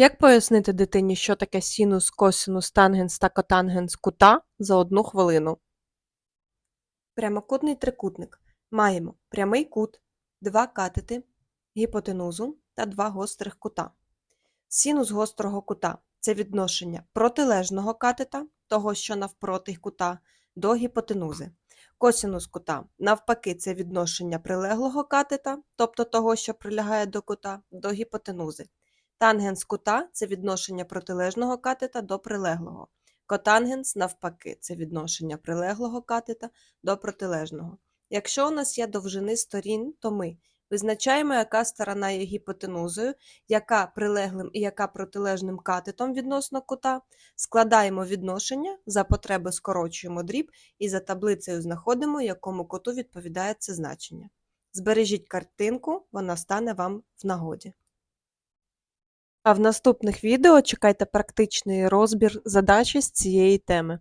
Як пояснити дитині, що таке синус, косинус, тангенс та котангенс кута за одну хвилину? Прямокутний трикутник. Маємо прямий кут, два катети, гіпотенузу та два гострих кута. Синус гострого кута це відношення протилежного катета, того, що навпроти кута, до гіпотенузи. Косинус кута навпаки це відношення прилеглого катета, тобто того, що прилягає до кута, до гіпотенузи. Тангенс кута це відношення протилежного катета до прилеглого. Котангенс, навпаки, це відношення прилеглого катета до протилежного. Якщо у нас є довжини сторін, то ми визначаємо, яка сторона є гіпотенузою, яка прилеглим і яка протилежним катетом відносно кута, складаємо відношення, за потреби скорочуємо дріб і за таблицею знаходимо, якому куту відповідає це значення. Збережіть картинку, вона стане вам в нагоді. А в наступних відео чекайте практичний розбір задачі з цієї теми.